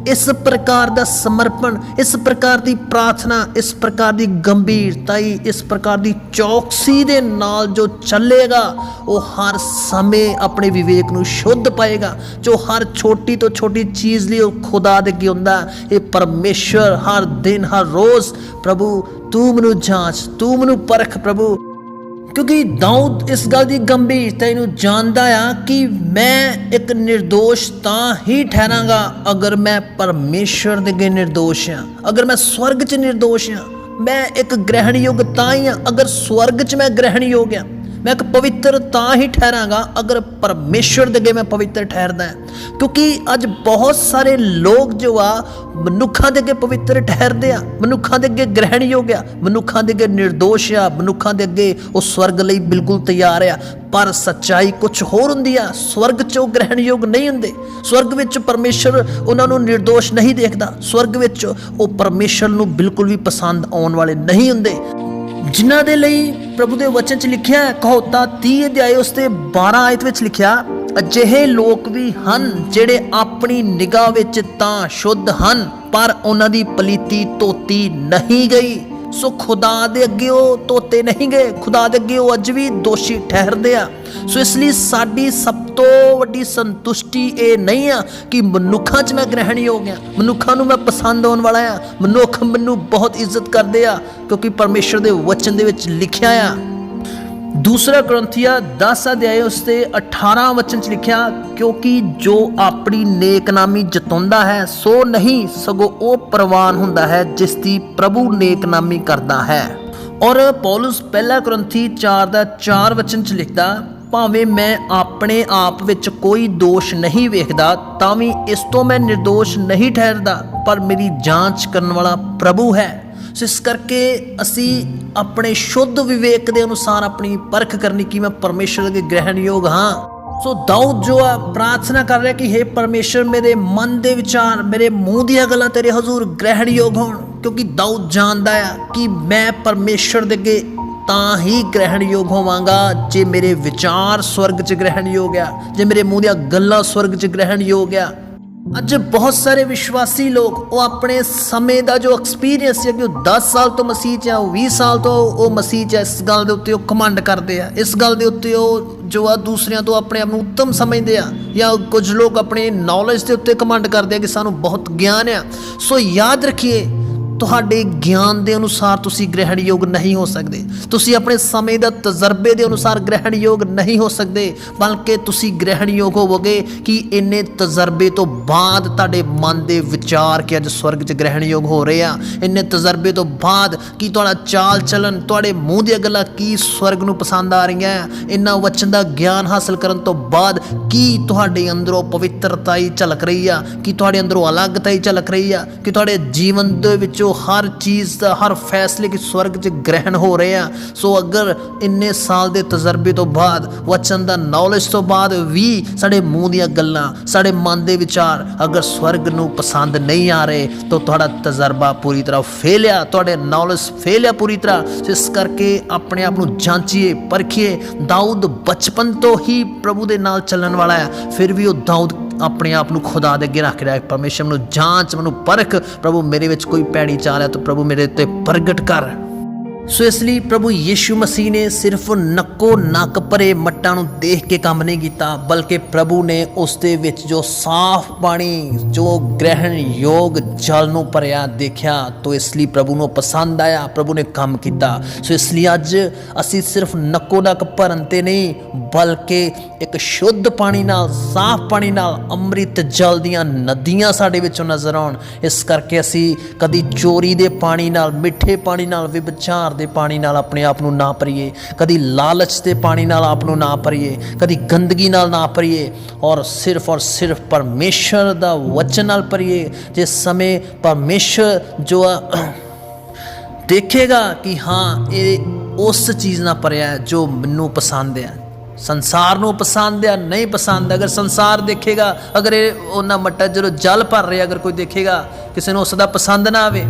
ਇਸ ਪ੍ਰਕਾਰ ਦਾ ਸਮਰਪਣ, ਇਸ ਪ੍ਰਕਾਰ ਦੀ ਪ੍ਰਾਰਥਨਾ, ਇਸ ਪ੍ਰਕਾਰ ਦੀ ਗੰਭੀਰਤਾਈ, ਇਸ ਪ੍ਰਕਾਰ ਦੀ ਚੌਕਸੀ ਦੇ ਨਾਲ ਜੋ ਚੱਲੇਗਾ, ਉਹ ਹਰ ਸਮੇਂ ਆਪਣੇ ਵਿਵੇਕ ਨੂੰ ਸ਼ੁੱਧ ਪਾਏਗਾ। ਜੋ ਹਰ ਛੋਟੀ ਤੋਂ ਛੋਟੀ ਚੀਜ਼ ਲਈ ਉਹ ਖੁਦਾ ਦੇ ਅੱਗੇ ਹੁੰਦਾ, ਇਹ ਪਰਮੇਸ਼ਰ ਹਰ ਦਿਨ, ਹਰ ਰੋਜ਼, ਪ੍ਰਭੂ, ਤੂੰ ਮੈਨੂੰ ਜਾਂਚ, ਤੂੰ ਮੈਨੂੰ ਪਰਖ, ਪ੍ਰਭੂ ਕਿਉਂਕਿ ਦਾਊਦ ਇਸ ਗੱਲ ਦੀ ਗੰਭੀਰਤਾ ਨੂੰ ਜਾਣਦਾ ਆ ਕਿ ਮੈਂ ਇੱਕ નિર્ਦੋਸ਼ ਤਾਂ ਹੀ ਠਹਿਰਾਂਗਾ ਅਗਰ ਮੈਂ ਪਰਮੇਸ਼ਰ ਦੇ ਅੱਗੇ નિર્ਦੋਸ਼ ਆ। ਅਗਰ ਮੈਂ ਸਵਰਗ 'ਚ નિર્ਦੋਸ਼ ਆ, ਮੈਂ ਇੱਕ ਗ੍ਰਹਿਣ ਯੋਗ ਤਾਂ ਹੀ ਆ। ਅਗਰ ਸਵਰਗ 'ਚ ਮੈਂ ਗ੍ਰਹਿਣਯੋਗ ਆ ਮੈਂ ਇੱਕ ਪਵਿੱਤਰ ਤਾਂ ਹੀ ਠਹਿਰਾਂਗਾ ਅਗਰ ਪਰਮੇਸ਼ਵਰ ਦੇ ਅੱਗੇ ਮੈਂ ਪਵਿੱਤਰ ਠਹਿਰਦਾ ਕਿਉਂਕਿ ਅੱਜ ਬਹੁਤ ਸਾਰੇ ਲੋਕ ਜੋ ਆ, ਮਨੁੱਖਾਂ ਦੇ ਅੱਗੇ ਪਵਿੱਤਰ ਠਹਿਰਦੇ ਆ, ਮਨੁੱਖਾਂ ਦੇ ਅੱਗੇ ਗ੍ਰਹਿਣ ਯੋਗ ਆ, ਮਨੁੱਖਾਂ ਦੇ ਅੱਗੇ ਨਿਰਦੋਸ਼ ਆ, ਮਨੁੱਖਾਂ ਦੇ ਅੱਗੇ ਉਹ ਸਵਰਗ ਲਈ ਬਿਲਕੁਲ ਤਿਆਰ ਆ। ਪਰ ਸੱਚਾਈ ਕੁਝ ਹੋਰ ਹੁੰਦੀ ਆ, ਸਵਰਗ 'ਚ ਉਹ ਗ੍ਰਹਿਣ ਯੋਗ ਨਹੀਂ ਹੁੰਦੇ। ਸਵਰਗ ਵਿੱਚ ਪਰਮੇਸ਼ਰ ਉਹਨਾਂ ਨੂੰ ਨਿਰਦੋਸ਼ ਨਹੀਂ ਦੇਖਦਾ। ਸਵਰਗ ਵਿੱਚ ਉਹ ਪਰਮੇਸ਼ਰ ਨੂੰ ਬਿਲਕੁਲ ਵੀ ਪਸੰਦ ਆਉਣ ਵਾਲੇ ਨਹੀਂ ਹੁੰਦੇ। ਜਿਨ੍ਹਾਂ ਦੇ ਲਈ ਪ੍ਰਭੂ ਦੇ ਵਚਨ 'ਚ ਲਿਖਿਆ ਹੈ ਕਹੋਤਾ 30 ਅਧਿਆਏ ਉਸ ਤੇ 12 ਆਇਤ ਵਿੱਚ ਲਿਖਿਆ, ਅਜਿਹੇ ਲੋਕ ਵੀ ਹਨ ਜਿਹੜੇ ਆਪਣੀ ਨਿਗਾਹ ਵਿੱਚ ਤਾਂ ਸ਼ੁੱਧ ਹਨ, ਪਰ ਉਹਨਾਂ ਦੀ ਪਲੀਤੀ ਧੋਤੀ ਨਹੀਂ ਗਈ। ਸੋ ਖੁਦਾ ਦੇ ਅੱਗੇ ਉਹ ਧੋਤੇ ਨਹੀਂ ਗਏ, ਖੁਦਾ ਦੇ ਅੱਗੇ ਉਹ ਅੱਜ ਵੀ ਦੋਸ਼ੀ ਠਹਿਰਦੇ ਆ। ਸੋ ਇਸ ਲਈ ਸਾਡੀ ਸਭ ਤੋਂ ਵੱਡੀ ਸੰਤੁਸ਼ਟੀ ਇਹ ਨਹੀਂ ਆ ਕਿ ਮਨੁੱਖਾਂ 'ਚ ਮੈਂ ਗ੍ਰਹਿਣੀ ਹੋ ਗਿਆ ਮਨੁੱਖਾਂ ਨੂੰ ਮੈਂ ਪਸੰਦ ਆਉਣ ਵਾਲਾ ਆ। ਮਨੁੱਖ ਮੈਨੂੰ ਬਹੁਤ ਇੱਜ਼ਤ ਕਰਦੇ ਆ, ਕਿਉਂਕਿ ਪਰਮੇਸ਼ਰ ਦੇ ਵਚਨ ਦੇ ਵਿੱਚ ਲਿਖਿਆ ਆ ਦੂਸਰਾ ਗ੍ਰੰਥੀਆ 10 ਅਧਿਆਇ ਉਸ ਤੇ 18 ਵਚਨ ਚ ਲਿਖਿਆ, ਕਿਉਂਕਿ ਜੋ ਆਪਣੀ ਨੇਕਨਾਮੀ ਜਤਾਉਂਦਾ ਹੈ, ਸੋ ਨਹੀਂ ਸਗੋਂ ਉਹ ਪ੍ਰਵਾਨ ਹੁੰਦਾ ਹੈ, ਜਿਸ ਦੀ ਪ੍ਰਭੂ ਨੇਕਨਾਮੀ ਕਰਦਾ ਹੈ। ਔਰ ਪੌਲਸ ਪਹਿਲਾ ਗ੍ਰੰਥੀ 4 ਦਾ 4 ਵਚਨ ਚ ਲਿਖਦਾ, ਭਾਵੇਂ ਮੈਂ ਆਪਣੇ ਆਪ ਵਿੱਚ ਕੋਈ ਦੋਸ਼ ਨਹੀਂ ਵੇਖਦਾ, ਤਾਂ ਵੀ ਇਸ ਤੋਂ ਮੈਂ નિર્ਦੋਸ਼ ਨਹੀਂ ਠਹਿਰਦਾ, ਪਰ ਮੇਰੀ ਜਾਂਚ ਕਰਨ ਵਾਲਾ ਪ੍ਰਭੂ ਹੈ। ਸੋ ਇਸ ਕਰਕੇ ਅਸੀਂ ਆਪਣੇ ਸ਼ੁੱਧ ਵਿਵੇਕ ਦੇ ਅਨੁਸਾਰ ਆਪਣੀ ਪਰਖ ਕਰਨੀ, ਕਿ ਮੈਂ ਪਰਮੇਸ਼ਰ ਦੇ ਗ੍ਰਹਿਣਯੋਗ ਹਾਂ। ਸੋ ਦਾਊਦ ਜੋ ਆ, ਪ੍ਰਾਰਥਨਾ ਕਰ ਰਿਹਾ ਕਿ हे ਪਰਮੇਸ਼ਰ, ਮੇਰੇ ਮਨ ਦੇ ਵਿਚਾਰ, ਮੇਰੇ ਮੂੰਹ ਦੀਆਂ ਗੱਲਾਂ ਤੇਰੇ ਹਜ਼ੂਰ ਗ੍ਰਹਿਣਯੋਗ ਹੋਣ, ਕਿਉਂਕਿ ਦਾਊਦ ਜਾਣਦਾ ਆ ਕਿ ਮੈਂ ਪਰਮੇਸ਼ਰ ਦੇ ਅੱਗੇ ਤਾਂ ਹੀ ਗ੍ਰਹਿਣਯੋਗ ਹੋਵਾਂਗਾ, ਜੇ ਮੇਰੇ ਵਿਚਾਰ ਸਵਰਗ 'ਚ ਗ੍ਰਹਿਣਯੋਗ ਆ, ਜੇ ਮੇਰੇ ਮੂੰਹ ਦੀਆਂ ਗੱਲਾਂ ਸਵਰਗ 'ਚ ਗ੍ਰਹਿਣਯੋਗ ਆ। ਅੱਜ ਬਹੁਤ ਸਾਰੇ ਵਿਸ਼ਵਾਸੀ ਲੋਕ, ਉਹ ਆਪਣੇ ਸਮੇਂ ਦਾ ਜੋ ਐਕਸਪੀਰੀਅੰਸ ਹੈ ਕਿ ਉਹ 10 ਸਾਲ ਤੋਂ ਮਸੀਹ 'ਚ ਆ, ਉਹ 20 ਸਾਲ ਤੋਂ ਉਹ ਮਸੀਹ 'ਚ ਇਸ ਗੱਲ ਦੇ ਉੱਤੇ ਉਹ ਕਮਾਂਡ ਕਰਦੇ ਆ। ਇਸ ਗੱਲ ਦੇ ਉੱਤੇ ਉਹ ਜੋ ਆ ਦੂਸਰਿਆਂ ਤੋਂ ਆਪਣੇ ਆਪ ਨੂੰ ਉੱਤਮ ਸਮਝਦੇ ਆ, ਜਾਂ ਕੁਝ ਲੋਕ ਆਪਣੇ ਨੌਲੇਜ ਦੇ ਉੱਤੇ ਕਮਾਂਡ ਕਰਦੇ ਆ ਕਿ ਸਾਨੂੰ ਬਹੁਤ ਗਿਆਨ ਆ। ਸੋ ਯਾਦ ਰੱਖੀਏ ਤੁਹਾਡੇ ਗਿਆਨ ਦੇ ਅਨੁਸਾਰ ਤੁਸੀਂ ਗ੍ਰਹਿਣਯੋਗ ਨਹੀਂ ਹੋ ਸਕਦੇ। ਤੁਸੀਂ ਆਪਣੇ ਸਮੇਂ ਦਾ ਤਜਰਬੇ ਦੇ ਅਨੁਸਾਰ ਗ੍ਰਹਿਣਯੋਗ ਨਹੀਂ ਹੋ ਸਕਦੇ, ਬਲਕਿ ਤੁਸੀਂ ਗ੍ਰਹਿਣਯੋਗ ਹੋਵੋਗੇ ਕਿ ਇੰਨੇ ਤਜਰਬੇ ਤੋਂ ਬਾਅਦ ਤੁਹਾਡੇ ਮਨ ਦੇ ਵਿਚਾਰ ਕਿ ਅੱਜ ਸਵਰਗ 'ਚ ਗ੍ਰਹਿਣਯੋਗ ਹੋ ਰਹੇ ਆ। ਇੰਨੇ ਤਜਰਬੇ ਤੋਂ ਬਾਅਦ ਕੀ ਤੁਹਾਡਾ ਚਾਲ ਚੱਲਣ, ਤੁਹਾਡੇ ਮੂੰਹ ਦੀਆਂ ਗੱਲਾਂ ਕੀ ਸਵਰਗ ਨੂੰ ਪਸੰਦ ਆ ਰਹੀਆਂ ਆ? ਇੰਨਾ ਵਚਨ ਦਾ ਗਿਆਨ ਹਾਸਲ ਕਰਨ ਤੋਂ ਬਾਅਦ ਕੀ ਤੁਹਾਡੇ ਅੰਦਰੋਂ ਪਵਿੱਤਰਤਾ ਹੀ ਝਲਕ ਰਹੀ ਆ? ਕੀ ਤੁਹਾਡੇ ਅੰਦਰੋਂ ਅਲੱਗਤਾ ਹੀ ਝਲਕ ਰਹੀ ਆ? ਕਿ ਤੁਹਾਡੇ ਜੀਵਨ ਦੇ ਵਿੱਚੋਂ ਹਰ ਚੀਜ਼ ਦਾ, ਹਰ ਫੈਸਲੇ ਕਿ ਸਵਰਗ 'ਚ ਗ੍ਰਹਿਣ ਹੋ ਰਹੇ ਆ। ਸੋ ਅਗਰ ਇੰਨੇ ਸਾਲ ਦੇ ਤਜਰਬੇ ਤੋਂ ਬਾਅਦ, ਵਚਨ ਦਾ ਨੌਲੇਜ ਤੋਂ ਬਾਅਦ ਵੀ ਸਾਡੇ ਮੂੰਹ ਦੀਆਂ ਗੱਲਾਂ, ਸਾਡੇ ਮਨ ਦੇ ਵਿਚਾਰ ਅਗਰ ਸਵਰਗ ਨੂੰ ਪਸੰਦ ਨਹੀਂ ਆ ਰਹੇ, ਤਾਂ ਤੁਹਾਡਾ ਤਜਰਬਾ ਪੂਰੀ ਤਰ੍ਹਾਂ ਫੇਲ ਆ, ਤੁਹਾਡੇ ਨੌਲੇਜ ਫੇਲ ਆ ਪੂਰੀ ਤਰ੍ਹਾਂ। ਇਸ ਕਰਕੇ ਆਪਣੇ ਆਪ ਨੂੰ ਜਾਂਚੀਏ, ਪਰਖੀਏ। ਦਾਊਦ ਬਚਪਨ ਤੋਂ ਹੀ ਪ੍ਰਭੂ ਦੇ ਨਾਲ ਚੱਲਣ ਵਾਲਾ ਹੈ ਫਿਰ ਵੀ ਉਹ ਦਾਊਦ ਆਪਣੇ ਆਪ ਨੂੰ ਖੁਦਾ ਦੇ ਅੱਗੇ ਰੱਖ ਰਿਹਾ ਹੈ। ਪਰਮੇਸ਼ਰ ਨੂੰ ਜਾਂਚ, ਮੈਨੂੰ ਪਰਖ। ਪ੍ਰਭੂ ਮੇਰੇ ਵਿੱਚ ਕੋਈ ਪੈੜੀ ਚਾਲ ਹੈ ਤਾਂ ਪ੍ਰਭੂ ਮੇਰੇ ਉੱਤੇ ਪ੍ਰਗਟ ਕਰ। ਸੋ ਇਸ ਲਈ ਪ੍ਰਭੂ ਯੀਸ਼ੂ ਮਸੀਹ ਨੇ ਸਿਰਫ ਨੱਕੋ ਨੱਕ ਭਰੇ ਮੱਟਾਂ ਨੂੰ ਦੇਖ ਕੇ ਕੰਮ ਨਹੀਂ ਕੀਤਾ, ਬਲਕਿ ਪ੍ਰਭੂ ਨੇ ਉਸ ਦੇ ਵਿੱਚ ਜੋ ਸਾਫ਼ ਪਾਣੀ, ਜੋ ਗ੍ਰਹਿਣ ਯੋਗ ਜਲ ਨੂੰ ਭਰਿਆ ਦੇਖਿਆ, ਤੋ ਇਸ ਲਈ ਪ੍ਰਭੂ ਨੂੰ ਪਸੰਦ ਆਇਆ, ਪ੍ਰਭੂ ਨੇ ਕੰਮ ਕੀਤਾ। ਸੋ ਇਸ ਲਈ ਅੱਜ ਅਸੀਂ ਸਿਰਫ ਨੱਕੋ ਨੱਕ ਭਰਨ ਤੇ ਨਹੀਂ, ਬਲਕਿ ਇੱਕ ਸ਼ੁੱਧ ਪਾਣੀ ਨਾਲ, ਸਾਫ਼ ਪਾਣੀ ਨਾਲ ਅੰਮ੍ਰਿਤ ਜਲ ਦੀਆਂ ਨਦੀਆਂ ਸਾਡੇ ਵਿੱਚੋਂ ਨਜ਼ਰ ਆਉਣ। ਇਸ ਕਰਕੇ ਅਸੀਂ ਕਦੀ ਚੋਰੀ ਦੇ ਪਾਣੀ ਨਾਲ, ਮਿੱਠੇ ਪਾਣੀ ਨਾਲ ਵਿਭਚਾਰ ਦੇ ਪਾਣੀ ਨਾਲ ਆਪਣੇ ਆਪ ਨੂੰ ਨਾ ਭਰੀਏ ਕਦੀ ਲਾਲਚ ਦੇ ਪਾਣੀ ਨਾਲ ਆਪ ਨੂੰ ਨਾ ਭਰੀਏ ਕਦੀ ਗੰਦਗੀ ਨਾਲ ਨਾ ਭਰੀਏ ਔਰ ਸਿਰਫ ਔਰ ਸਿਰਫ ਪਰਮੇਸ਼ਰ ਦਾ ਵਚਨ ਨਾਲ ਭਰੀਏ। ਜੇ ਸਮੇਂ ਪਰਮੇਸ਼ਰ ਜੋ ਆ, ਦੇਖੇਗਾ ਕਿ ਹਾਂ ਇਹ ਉਸ ਚੀਜ਼ ਨਾਲ ਭਰਿਆ ਜੋ ਮੈਨੂੰ ਪਸੰਦ ਹੈ। ਸੰਸਾਰ ਨੂੰ ਪਸੰਦ ਆ ਨਹੀਂ ਪਸੰਦ ਅਗਰ ਸੰਸਾਰ ਦੇਖੇਗਾ ਅਗਰ ਇਹ ਉਹਨਾਂ ਮੱਟਾ ਜਦੋਂ ਜਲ ਭਰ ਰਿਹਾ ਅਗਰ ਕੋਈ ਦੇਖੇਗਾ ਕਿਸੇ ਨੂੰ ਉਸ ਦਾ ਪਸੰਦ ਨਾ ਆਵੇ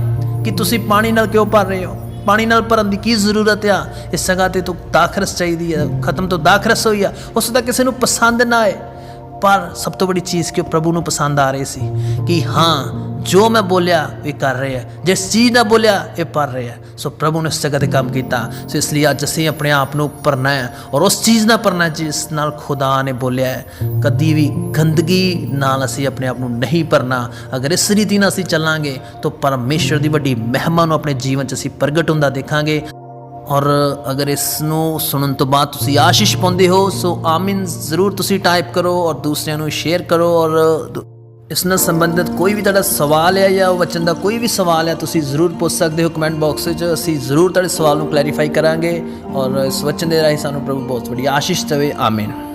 ਕਿ ਤੁਸੀਂ ਪਾਣੀ ਨਾਲ ਕਿਉਂ ਭਰ ਰਹੇ ਹੋ? ਪਾਣੀ ਨਾਲ ਭਰਨ ਦੀ ਕੀ ਜ਼ਰੂਰਤ ਆ? ਇਸ ਜਗ੍ਹਾ ਤੇ ਤੂੰ ਦਾਖਰਸ ਚਾਹੀਦੀ ਹੈ ਖਤਮ ਤੋਂ ਦਾਖਰਸ ਹੋਈ ਆ। ਉਸ ਦਾ ਕਿਸੇ ਨੂੰ ਪਸੰਦ ਨਾ ਆਏ। ਪਰ ਸਭ ਤੋਂ ਵੱਡੀ ਚੀਜ਼ ਕਿ ਉਹ ਪ੍ਰਭੂ ਨੂੰ ਪਸੰਦ ਆ ਰਹੀ ਸੀ ਕਿ ਹਾਂ, ਜੋ ਮੈਂ ਬੋਲਿਆ, ਇਹ ਕਰ ਰਹੇ ਆ। ਜਿਸ ਚੀਜ਼ ਦਾ ਬੋਲਿਆ, ਇਹ ਪਰ ਰਹੇ ਆ। ਸੋ ਪ੍ਰਭੂ ਨੇ ਇਸ ਜਗ੍ਹਾ ਤੇ ਕੰਮ ਕੀਤਾ। ਸੋ ਇਸ ਲਈ ਅੱਜ ਅਸੀਂ ਆਪਣੇ ਆਪ ਨੂੰ ਭਰਨਾ ਹੈ ਔਰ ਉਸ ਚੀਜ਼ ਨਾਲ ਭਰਨਾ ਜਿਸ ਨਾਲ ਖੁਦਾ ਨੇ ਬੋਲਿਆ ਹੈ। ਕਦੀ ਵੀ ਗੰਦਗੀ ਨਾਲ ਅਸੀਂ ਆਪਣੇ ਆਪ ਨੂੰ ਨਹੀਂ ਭਰਨਾ। ਅਗਰ ਇਸ ਰੀਤੀ ਨਾਲ ਅਸੀਂ ਚੱਲਾਂਗੇ, ਤਾਂ ਪਰਮੇਸ਼ਰ ਦੀ ਵੱਡੀ ਮਹਿਮਾ ਨੂੰ ਆਪਣੇ ਜੀਵਨ 'ਚ ਅਸੀਂ ਪ੍ਰਗਟ ਹੁੰਦਾ ਦੇਖਾਂਗੇ। ਔਰ ਅਗਰ ਇਸ ਨੂੰ ਸੁਣਨ ਤੋਂ ਬਾਅਦ ਤੁਸੀਂ ਆਸ਼ੀਸ਼ ਪਾਉਂਦੇ ਹੋ, ਸੋ ਆਮੀਨ ਜ਼ਰੂਰ ਤੁਸੀਂ ਟਾਈਪ ਕਰੋ ਔਰ ਦੂਸਰਿਆਂ ਨੂੰ ਸ਼ੇਅਰ ਕਰੋ ਔਰ ਦੂ- ਇਸ ਨਾਲ ਸੰਬੰਧਿਤ ਕੋਈ ਵੀ ਤੁਹਾਡਾ ਸਵਾਲ ਹੈ ਜਾਂ ਵਚਨ ਦਾ ਕੋਈ ਵੀ ਸਵਾਲ ਹੈ, ਤੁਸੀਂ ਜ਼ਰੂਰ ਪੁੱਛ ਸਕਦੇ ਹੋ ਕਮੈਂਟ ਬਾਕਸ ਵਿੱਚ। ਅਸੀਂ ਜ਼ਰੂਰ ਤੁਹਾਡੇ ਸਵਾਲ ਨੂੰ ਕਲੈਰੀਫਾਈ ਕਰਾਂਗੇ ਔਰ ਇਸ ਵਚਨ ਦੇ ਰਾਹੀਂ ਸਾਨੂੰ ਪ੍ਰਭੂ ਬਹੁਤ ਵੱਡੀ ਆਸ਼ੀਸ਼ ਦੇਵੇ। ਆਮੀਨ।